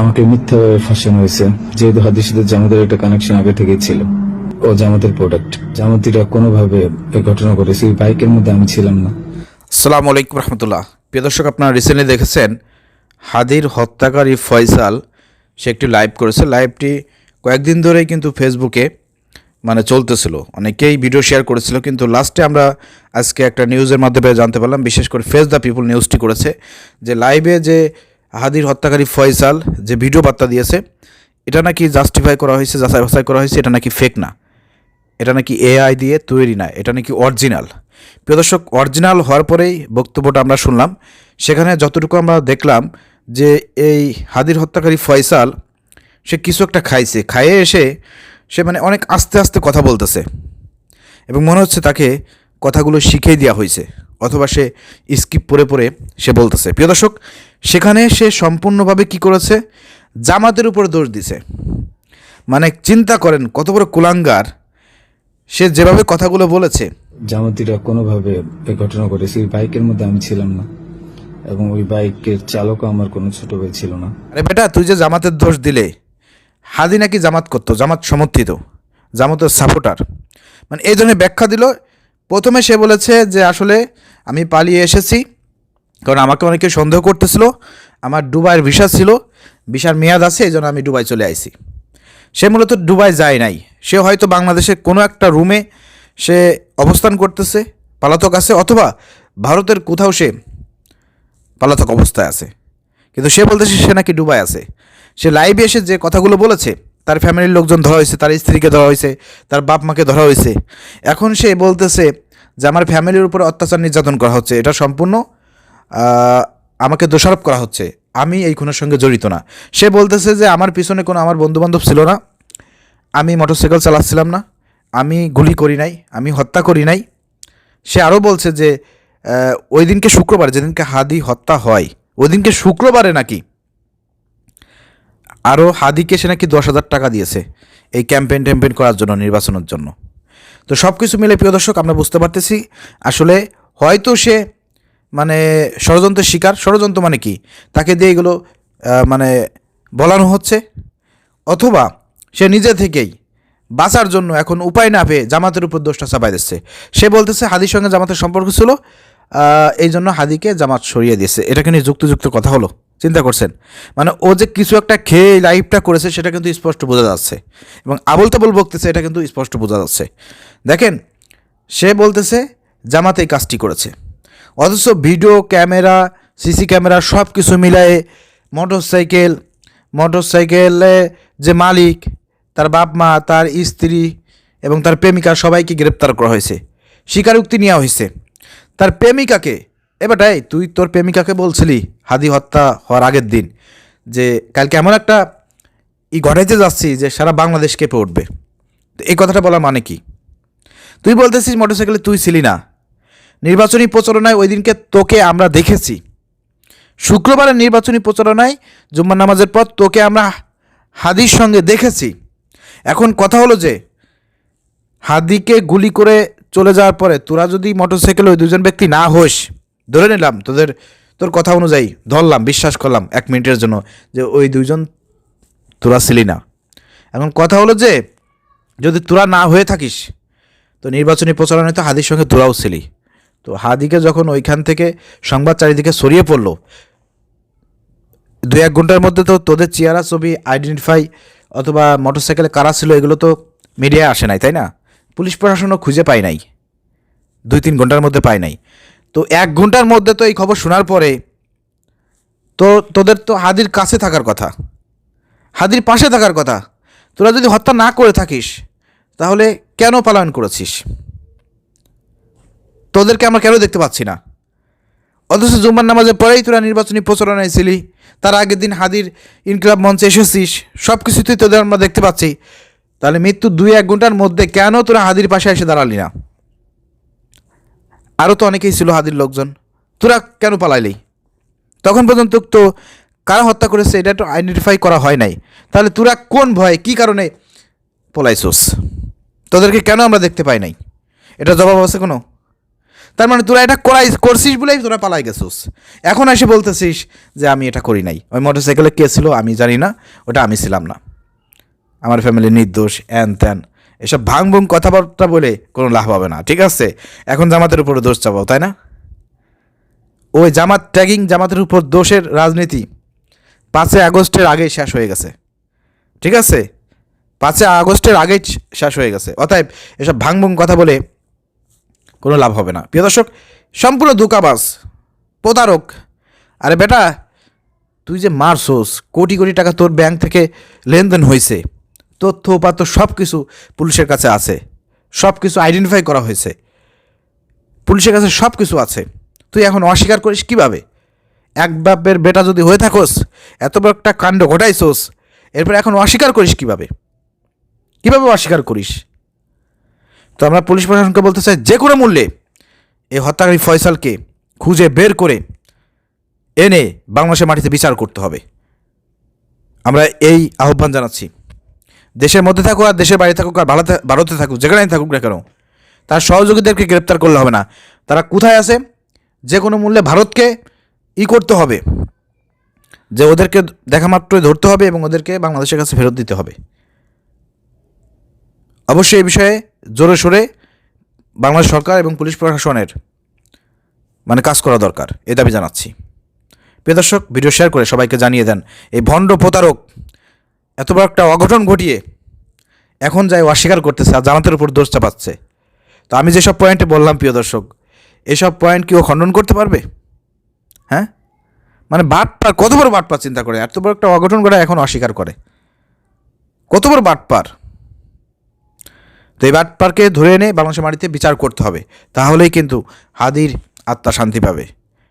আমাকে মিথ্যাভাবে ফাঁসানো হয়েছে। যেহেতু হাদির জামাতের একটা কানেকশন আগে থেকেই ছিল। ও জামাতের প্রোডাক্ট জামাতিরা কোনোভাবে এই ঘটনা করেছে ওই বাইকের মধ্যে আমি ছিলাম না। আসসালামু আলাইকুম রহমতুল্লাহ। প্রিয় দর্শক, আপনারা রিসেন্টলি দেখেছেন হাদির হত্যাকারী ফয়সাল। সে একটি লাইভ করেছে। লাইভটি কয়েকদিন ধরেই কিন্তু ফেসবুকে মানে চলতেছিল। অনেকেই ভিডিও শেয়ার করেছিল। কিন্তু লাস্টে আমরা আজকে একটা নিউজের মাধ্যমে জানতে পারলাম। বিশেষ করে ফেস দ্য পিপুল নিউজটি করেছে। যে লাইভে যে হাদির হত্যাকারী ফয়সাল যে ভিডিও বার্তা দিয়েছে, এটা নাকি জাস্টিফাই করা হয়েছে, যাচাই বাছাই করা হয়েছে, এটা নাকি ফেক না? এটা নাকি এআই দিয়ে তৈরি না, এটা নাকি অরিজিনাল প্রিয় দর্শক অরিজিনাল হওয়ার পরেই বক্তব্যটা আমরা শুনলাম। সেখানে যতটুকু আমরা দেখলাম যে এই হাদির হত্যাকারী ফয়সাল, সে কিছু একটা খাইছে। খাইয়ে এসে সে মানে অনেক আস্তে আস্তে কথা বলতেছে। এবং মনে হচ্ছে তাকে কথাগুলো শিখিয়ে দেওয়া হয়েছে। অথবা সে স্কিপ পরে পরে সে বলতেছে। প্রিয় দর্শক সেখানে সে সম্পূর্ণভাবে কি করেছে? জামাতের উপর দোষ দিছে। মানে চিন্তা করেন কত বড় কুলাঙ্গার সে যেভাবে কথাগুলো বলেছে। জামাতিরা কোনোভাবে এই ঘটনা করেছে ওই বাইকের মধ্যে আমি ছিলাম না এবং ওই বাইকের চালকও আমার কোনো ছোট ভাই ছিল না। আরে বেটা তুই যে জামাতের দোষ দিলে হাদি নাকি জামাত করতো? জামাত সমর্থিত জামাতের সাপোর্টার মানে এই ধরনের ব্যাখ্যা দিল প্রথমে সে বলেছে যে আসলে আমি পালিয়ে এসেছি, কারণ আমাকে অনেকে সন্দেহ করতেছিল, আমার দুবাইয়ের ভিসা ছিল, ভিসার মেয়াদ আছে, এই জন্য আমি দুবাই চলে আইছি। সে মূলত দুবাই যায় নাই। সে হয়তো বাংলাদেশের কোনো একটা রুমে সে অবস্থান করতেছে, পালাতক আছে, অথবা ভারতের কোথাও সে পালাতক অবস্থায় আছে। কিন্তু সে বলতেছে সে নাকি ডুবাই আছে। সে লাইভে এসে যে কথাগুলো বলেছে তার ফ্যামিলির লোকজন ধরা হয়েছে, তার স্ত্রীকে ধরা হয়েছে, তার বাপ মাকে ধরা হয়েছে। এখন সে বলতেছে যে আমার ফ্যামিলির উপর অত্যাচার নির্যাতন করা হচ্ছে, এটা সম্পূর্ণ আমাকে দোষারোপ করা হচ্ছে। আমি এই খুনের সঙ্গে জড়িত না। সে বলতেছে যে আমার পিছনে কোনো আমার বন্ধুবান্ধব ছিল না, আমি মোটরসাইকেল চালাচ্ছিলাম না, আমি গুলি করি নাই, আমি হত্যা করি নাই। সে আরও বলছে যে ওই দিনকে শুক্রবার, যেদিনকে হাদি হত্যা হয়, ওই দিনকে শুক্রবারে নাকি আরও হাদিকে সে নাকি দশ হাজার টাকা দিয়েছে এই ক্যাম্পেইন ট্যাম্পেইন করার জন্য, নির্বাচনের জন্য। তো সব কিছু মিলে, প্রিয় দর্শক, আমরা বুঝতে পারতেছি, আসলে হয়তো সে মানে ষড়যন্ত্রের শিকার। ষড়যন্ত্র মানে কি? তাকে দিয়ে এগুলো মানে বলানো হচ্ছে। অথবা সে নিজে থেকেই বাঁচার জন্য এখন উপায় না পেয়ে জামাতের উপর দোষটা চাপাই দিচ্ছে। সে বলতেছে, হাদির সঙ্গে জামাতের সম্পর্ক ছিল এই জন্য হাদিকে জামাত সরিয়ে দিয়েছে। এটাকে নিয়ে যুক্তিযুক্ত কথা হলো। চিন্তা করছেন। মানে ও যে কিছু একটা খেয়ে লাইফটা করেছে, সেটা কিন্তু স্পষ্ট বোঝা যাচ্ছে। এবং আবল তাবল বকতেছে এটা কিন্তু স্পষ্ট বোঝা যাচ্ছে। দেখেন, সে বলতেছে, জামাত কাজটি করেছে। অথচ ভিডিও ক্যামেরা সিসি ক্যামেরা সব কিছু মিলায়ে মোটর সাইকেল মোটর সাইকেলে যে মালিক, তার বাপ মা, তার স্ত্রী এবং তার প্রেমিকা সবাইকে গ্রেপ্তার করা হয়েছে। স্বীকারোক্তি নেওয়া হয়েছে। তার প্রেমিকাকে এবারটাই তুই তোর প্রেমিকাকে বলছিলি হাদি হত্যা হওয়ার আগের দিন যে কালকে এমন একটা ই ঘটাইতে যাচ্ছি যে সারা বাংলাদেশ কেঁপে উঠবে। তো এই কথাটা বলার মানে কি? তুই বলতেছিস মোটরসাইকেলে তুই ছিলি না। নির্বাচনী প্রচারণায় ওই দিনকে তোকে আমরা দেখেছি। শুক্রবারের নির্বাচনী প্রচারণায় জুম্মার নামাজের পর তোকে আমরা হাদির সঙ্গে দেখেছি। এখন কথা হলো যে হাদিকে গুলি করে চলে যাওয়ার পরে তোরা যদি মোটরসাইকেলে ওই দুজন ব্যক্তি না হোস ধরে নিলাম তোদের, তোর কথা অনুযায়ী ধরলাম, বিশ্বাস করলাম এক মিনিটের জন্য যে ওই দুইজন তোরা ছিলি না। এখন কথা হলো যে, যদি তোরা না হয়ে থাকিস, তো নির্বাচনী প্রচারণায় তো হাদির সঙ্গে তোরাও ছিলি। তো হাদিকে যখন ওইখান থেকে সংবাদ চারিদিকে ছড়িয়ে পড়ল দু এক ঘণ্টার মধ্যে তো তোদের চেয়ারা ছবি আইডেন্টিফাই অথবা মোটরসাইকেলে কারা ছিল এগুলো তো মিডিয়ায় আসে নাই, তাই না? পুলিশ প্রশাসনও খুঁজে পায় নাই। দুই তিন ঘণ্টার মধ্যে পায় নাই। তো এক ঘণ্টার মধ্যে তো এই খবর শোনার পরে তো তোদের তো হাদির কাছে থাকার কথা, হাদির পাশে থাকার কথা। তোরা যদি হত্যা না করে থাকিস, তাহলে কেন পালায়ন করেছিস? তোদেরকে আমরা কেন দেখতে পাচ্ছি না? অথচ জুম্মার নামাজের পরেই তোরা নির্বাচনী প্রচারণায় ছিলি তার আগের দিন হাদির ইনকিলাব মঞ্চে এসেছিস সব কিছুতেই তোদের আমরা দেখতে পাচ্ছি। তাহলে মৃত্যু দুই এক ঘণ্টার মধ্যে কেন তোরা হাদির পাশে এসে দাঁড়ালি না? আরও তো অনেকেই ছিল হাদির লোকজন। তোরা কেন পালাইলি? তখন পর্যন্ত তো কারা হত্যা করেছে এটা তো আইডেন্টিফাই করা হয় নাই। তাহলে তোরা কোন ভয়ে, কী কারণে পলাইছোস? তোদেরকে কেন আমরা দেখতে পাই নাই? এটা জবাব আছে কোনো? তার মানে তোরা এটা করাই, করছিস বলেই তোরা পালাই গেছিস। এখন এসে বলতেছিস যে আমি এটা করি নাই। ওই মোটরসাইকেলে কে ছিল আমি জানি না, ওটা আমি ছিলাম না। আমার ফ্যামিলি নির্দোষ অ্যান ত্যান এসব ভাং ভুং কথাবার্তা বলে কোনো লাভ হবে না, ঠিক আছে? এখন জামাতের উপরে দোষ চাপাও, তাই না? ওই জামাত ট্যাগিং জামাতের উপর দোষের রাজনীতি পাঁচই আগস্টের আগেই শেষ হয়ে গেছে, ঠিক আছে? পাঁচই আগস্টের আগেই শেষ হয়ে গেছে। অতএব এসব ভাঙভুং কথা বলে কোনো লাভ হবে না। প্রিয় দর্শক, সম্পূর্ণ দুকাবাস প্রতারক। আরে বেটা, তুই যে মারছোস, কোটি কোটি টাকা তোর ব্যাংক থেকে লেনদেন হয়েছে। তথ্য উপাত্ত সব কিছু পুলিশের কাছে আছে। সব কিছু আইডেন্টিফাই করা হয়েছে। পুলিশের কাছে সব কিছু আছে। তুই এখন অস্বীকার করিস কীভাবে? এক বাপের বেটা যদি হয়ে থাকোস, এত বড় একটা কাণ্ড ঘটাইছোস, এরপর এখন অস্বীকার করিস কীভাবে? কীভাবে অস্বীকার করিস? তো আমরা পুলিশ প্রশাসনকে বলতে চাই, যে কোনো মূল্যে এই হত্যাকারী ফয়সালকে খুঁজে বের করে এনে বাংলাদেশের মাটিতে বিচার করতে হবে। আমরা এই আহ্বান জানাচ্ছি। দেশের মধ্যে থাকুক আর দেশের বাইরে থাকুক আর ভারতে থাকুক, যেখানেই থাকুক না কেন, তার সহযোগীদেরকে গ্রেপ্তার করলে হবে না। তারা কোথায় আছে, যে কোনো মূল্যে ভারতকে ই করতে হবে, যে ওদেরকে দেখা মাত্রই ধরতে হবে এবং ওদেরকে বাংলাদেশের কাছে ফেরত দিতে হবে। অবশ্যই এই বিষয়ে জোরে সোরে বাংলাদেশ সরকার এবং পুলিশ প্রশাসনের মানে কাজ করা দরকার, এ দাবি জানাচ্ছি। প্রিয় দর্শক, ভিডিও শেয়ার করে সবাইকে জানিয়ে দেন, এই ভণ্ড প্রতারক এত বড় একটা অঘটন ঘটিয়ে এখন যাই অস্বীকার করতেছে আর জামাতের উপর দোষ চাপাচ্ছে। তো আমি যেসব পয়েন্টে বললাম, প্রিয় দর্শক, এসব পয়েন্ট কি ও খণ্ডন করতে পারবে? হ্যাঁ? মানে বাটপার, কত বড় বাটপার চিন্তা করে? এত বড় একটা অঘটন ঘটে এখন অস্বীকার করে। কত বড় বাটপার? তো এই বাটপারকে ধরে এনে বাংলাদেশের মাটিতে বিচার করতে হবে। তাহলেই কিন্তু হাদির আত্মা শান্তি পাবে।